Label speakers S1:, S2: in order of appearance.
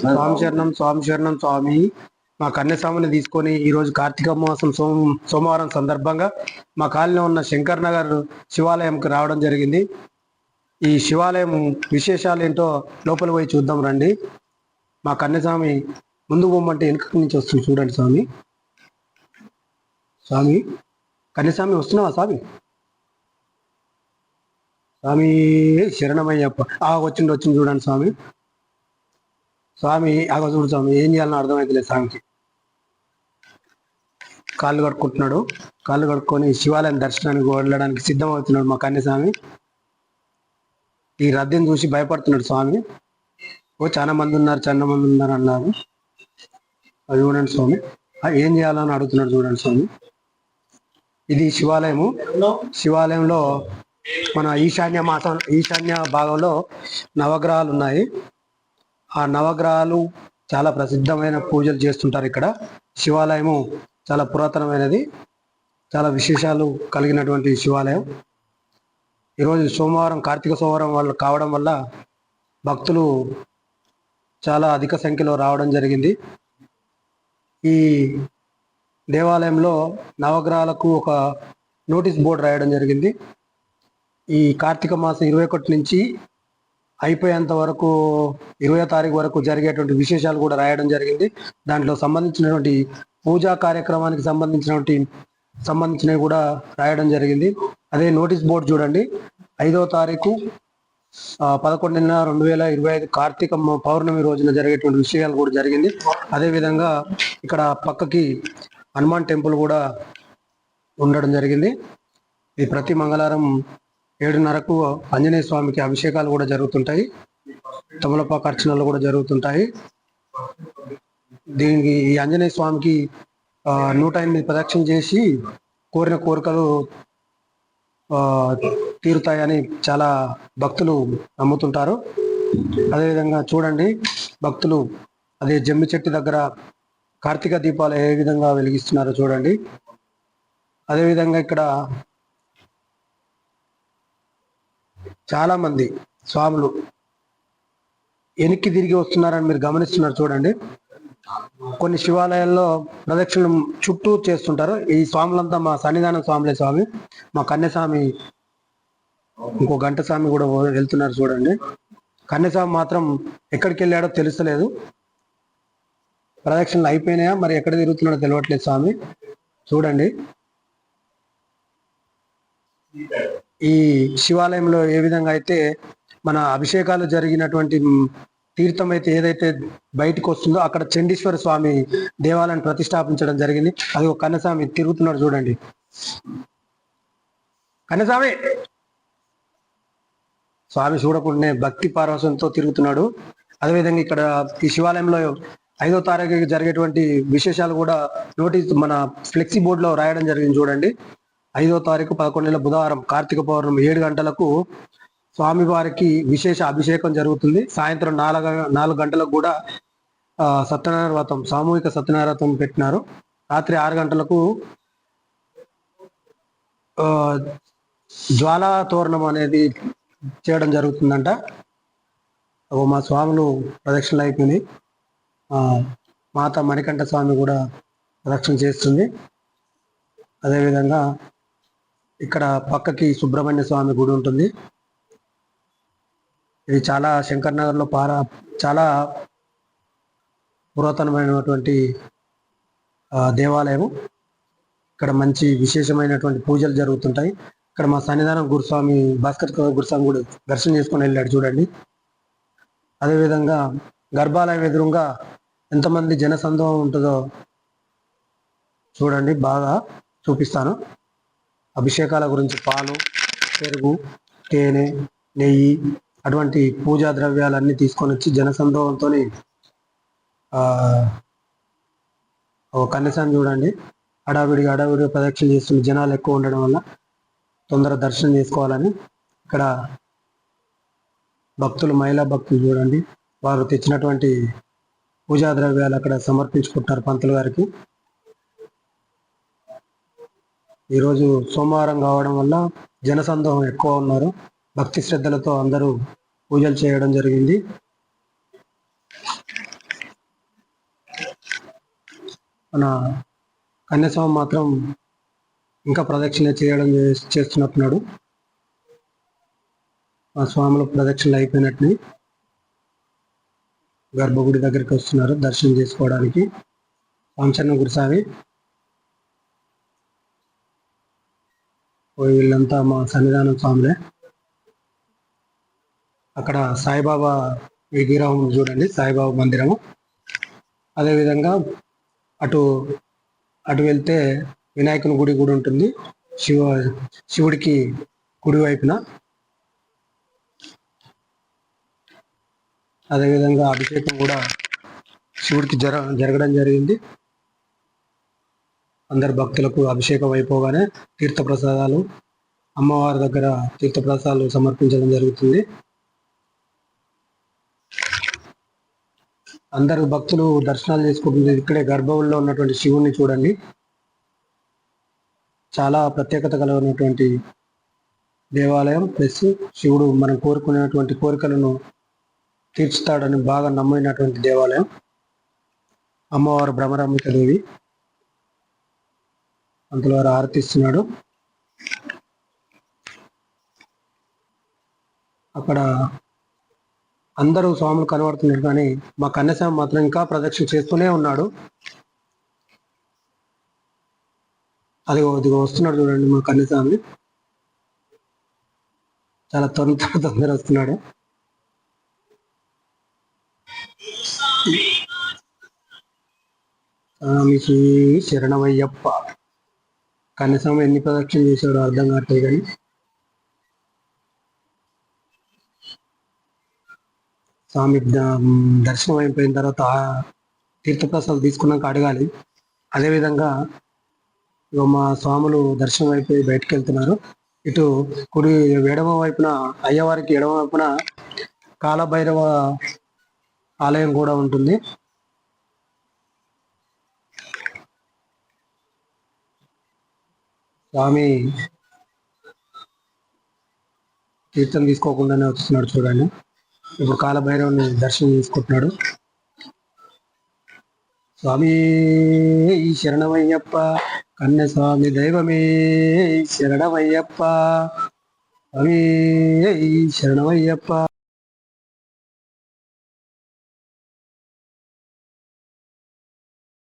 S1: స్వామి శరణం స్వామి శరణం స్వామి. మా కన్యస్వామిని తీసుకొని ఈ రోజు కార్తీక మాసం సోమ సోమవారం సందర్భంగా మా కాలనీలో ఉన్న శంకర్ నగర్ శివాలయంకి రావడం జరిగింది. ఈ శివాలయం విశేషాలు ఏంటో లోపల పోయి చూద్దాం రండి. మా కన్యస్వామి ముందు పోమంటే వెనుక నుంచి వస్తుంది చూడండి స్వామి. స్వామి కన్యస్వామి వస్తున్నావా స్వామి? స్వామి శరణమయ్యప్ప. ఆ వచ్చిండు వచ్చింది చూడండి స్వామి. స్వామి ఆగ చూడు స్వామి ఏం చేయాలని అర్థమైతలేదు స్వామికి. కాళ్ళు కడుక్కుంటున్నాడు. కాళ్ళు కడుక్కొని శివాలయం దర్శనానికి వెళ్ళడానికి సిద్ధమవుతున్నాడు మా కన్యస్వామి ఈ రద్దీని చూసి భయపడుతున్నాడు స్వామి. ఓ చాలా మంది ఉన్నారు చాలా మంది ఉన్నారు అన్నారు. అది చూడండి స్వామి. ఏం చేయాలని అడుగుతున్నాడు చూడండి స్వామి. ఇది శివాలయము. శివాలయంలో మన ఈశాన్య మాసం ఈశాన్య భాగంలో నవగ్రహాలు ఉన్నాయి. ఆ నవగ్రహాలు చాలా ప్రసిద్ధమైన పూజలు చేస్తుంటారు ఇక్కడ. శివాలయము చాలా పురాతనమైనది. చాలా విశేషాలు కలిగినటువంటి శివాలయం. ఈరోజు సోమవారం కార్తీక సోమవారం వాళ్ళు కావడం వల్ల భక్తులు చాలా అధిక సంఖ్యలో రావడం జరిగింది. ఈ దేవాలయంలో నవగ్రహాలకు ఒక నోటీస్ బోర్డు రాయడం జరిగింది. ఈ కార్తీక మాసం ఇరవై ఒకటి నుంచి అయిపోయేంత వరకు ఇరవై తారీఖు వరకు జరిగేటువంటి విశేషాలు కూడా రాయడం జరిగింది. దాంట్లో సంబంధించినటువంటి పూజా కార్యక్రమానికి సంబంధించినటువంటి సంబంధించినవి కూడా రాయడం జరిగింది. అదే నోటీస్ బోర్డు చూడండి. ఐదవ తారీఖు పదకొండున రెండు వేల ఇరవై ఐదు కార్తీక పౌర్ణమి రోజున జరిగేటువంటి విషయాలు కూడా జరిగింది. అదే విధంగా ఇక్కడ పక్కకి హనుమాన్ టెంపుల్ కూడా ఉండడం జరిగింది. ఇది ప్రతి మంగళవారం ఏడున్నరకు ఆంజనేయ స్వామికి అభిషేకాలు కూడా జరుగుతుంటాయి. తమలపాకు అర్చనలు కూడా జరుగుతుంటాయి. దీనికి ఈ ఆంజనేయ స్వామికి నూట ఎనిమిది ప్రదక్షిణ చేసి కోరిన కోరికలు ఆ, తీరుతాయని చాలా భక్తులు నమ్ముతుంటారు. అదేవిధంగా చూడండి భక్తులు అదే జమ్మి చెట్టు దగ్గర కార్తీక దీపాలు ఏ విధంగా వెలిగిస్తున్నారో చూడండి. అదేవిధంగా ఇక్కడ చాలామంది స్వాములు వెనక్కి తిరిగి వస్తున్నారని మీరు గమనిస్తున్నారు చూడండి. కొన్ని శివాలయాల్లో ప్రదక్షిణం చుట్టూ చేస్తుంటారు. ఈ స్వాములంతా మా సన్నిధానం స్వాములే స్వామి. మా కన్యస్వామి ఇంకో గంట స్వామి కూడా వెళ్తున్నారు చూడండి. కన్యస్వామి మాత్రం ఎక్కడికి వెళ్ళాడో తెలుస్తలేదు. ప్రదక్షిణలు అయిపోయినాయా? మరి ఎక్కడ తిరుగుతున్నాడో తెలియట్లేదు స్వామి. చూడండి. ఈ శివాలయంలో ఏ విధంగా అయితే మన అభిషేకాలు జరిగినటువంటి తీర్థం అయితే ఏదైతే బయటకు వస్తుందో అక్కడ చండీశ్వర స్వామి దేవాలయాన్ని ప్రతిష్టాపించడం జరిగింది. అది ఒక కన్నస్వామి తిరుగుతున్నాడు చూడండి. కన్నస్వామి! స్వామి చూడకుండానే భక్తి పారవశంతో తిరుగుతున్నాడు. అదేవిధంగా ఇక్కడ ఈ శివాలయంలో ఐదో తారీఖు జరిగేటువంటి విశేషాలు కూడా నోటీస్ మన ఫ్లెక్సీ బోర్డులో రాయడం జరిగింది చూడండి. ఐదో తారీఖు పదకొండు బుధవారం కార్తీక పౌర్ణమి ఏడు గంటలకు స్వామివారికి విశేష అభిషేకం జరుగుతుంది. సాయంత్రం నాలుగు నాలుగు గంటలకు కూడా సత్యనారాయణ వ్రతం సామూహిక సత్యనారాయణ వ్రతం పెట్టినారు. రాత్రి ఆరు గంటలకు జ్వాలా తోరణం అనేది చేయడం జరుగుతుందంట. మా స్వాములు ప్రదక్షిణలు అయిపోయింది మాత మణికంఠ స్వామి కూడా ప్రదక్షిణ చేస్తుంది. అదేవిధంగా ఇక్కడ పక్కకి సుబ్రహ్మణ్య స్వామి గుడి ఉంటుంది. ఇది చాలా శంకర్ నగర్లో పారా చాలా పురాతనమైనటువంటి దేవాలయం దేవాలయము. ఇక్కడ మంచి విశేషమైనటువంటి పూజలు జరుగుతుంటాయి. ఇక్కడ మా సన్నిధానం గురుస్వామి భాస్కర్ గురుస్వామి కూడా దర్శనం చేసుకొని వెళ్ళాడు చూడండి. అదేవిధంగా గర్భాలయం ఎదురుగా ఎంతమంది జనసందోహం ఉంటుందో చూడండి బాగా చూపిస్తాను. అభిషేకాల గురించి పాలు పెరుగు తేనె నెయ్యి అటువంటి పూజా ద్రవ్యాలన్నీ తీసుకొని వచ్చి జనసందోహంతో ఓ కన్యసాన్ని చూడండి. హడావిడిగా హడావిడిగా ప్రదక్షిణ చేస్తున్న జనాలు ఎక్కువ ఉండడం వల్ల తొందర దర్శనం చేసుకోవాలని ఇక్కడ భక్తులు మహిళా భక్తులు చూడండి. వారు తెచ్చినటువంటి పూజా ద్రవ్యాలు అక్కడ సమర్పించుకుంటారు పంతులు గారికి. ఈరోజు సోమవారం కావడం వల్ల జనసందోహం ఎక్కువ ఉన్నారు. భక్తి శ్రద్ధలతో అందరూ పూజలు చేయడం జరిగింది. మన కన్యాస్వామి మాత్రం ఇంకా ప్రదక్షిణ చేయడం చేస్తున్నట్టున్నాడు. ఆ స్వాములు ప్రదక్షిణలు అయిపోయినట్టుని గర్భగుడి దగ్గరికి వస్తున్నారు దర్శనం చేసుకోవడానికి. రామచరణ గురుస్వామి వీళ్ళంతా మా సన్నిధానం స్వాములే. అక్కడ సాయిబాబా విగ్రహం చూడండి సాయిబాబా మందిరము. అదేవిధంగా అటు అటు వెళ్తే వినాయకుని గుడి కూడా ఉంటుంది. శివ శివుడికి కుడి వైపున. అదేవిధంగా అభిషేకం కూడా శివుడికి జర జరగడం జరిగింది. అందరు భక్తులకు అభిషేకం అయిపోగానే తీర్థప్రసాదాలు అమ్మవారి దగ్గర తీర్థప్రసాదాలు సమర్పించడం జరుగుతుంది. అందరు భక్తులు దర్శనాలు చేసుకుంటుంది ఇక్కడే గర్భంలో ఉన్నటువంటి శివుణ్ణి చూడండి. చాలా ప్రత్యేకత కలిగినటువంటి దేవాలయం. ప్లస్ శివుడు మనం కోరుకునేటువంటి కోరికలను తీర్చుతాడని బాగా నమ్మినటువంటి దేవాలయం. అమ్మవారు భ్రమరాంబిక దేవి. అంతలో వారు ఆరతిస్తున్నాడు. అక్కడ అందరూ స్వాములు కనబడుతున్నారు కానీ మా కన్యస్వామి మాత్రం ఇంకా ప్రదక్షిణ చేస్తూనే ఉన్నాడు. అది ఇదిగో వస్తున్నాడు చూడండి మా కన్యస్వామి. చాలా తొందర తొందర వస్తున్నాడు. స్వామికి శరణమయ్యప్ప. కన్యస్వామి ఎన్ని ప్రదక్షిణ చేశాడో అర్థం కావట్లేదు కానీ. స్వామి దర్శనం అయిపోయిన తర్వాత తీర్థప్రసాదం తీసుకున్నాక అడగాలి. అదేవిధంగా ఇగో మా స్వాములు దర్శనం అయిపోయి బయటకు వెళ్తున్నారు. ఇటు కుడి ఎడమ వైపున అయ్యవారికి ఎడమ వైపున కాలభైరవ ఆలయం కూడా ఉంటుంది. స్వామి తీర్థం తీసుకోకుండానే వస్తున్నాడు చూడండి. ఇప్పుడు కాలభైరవుని దర్శనం చేసుకుంటున్నాడు. స్వామి ఈ శరణమయ్యప్ప కన్య స్వామి దైవమే శరణమయ్యప్ప. స్వామి ఈ శరణమయ్యప్ప.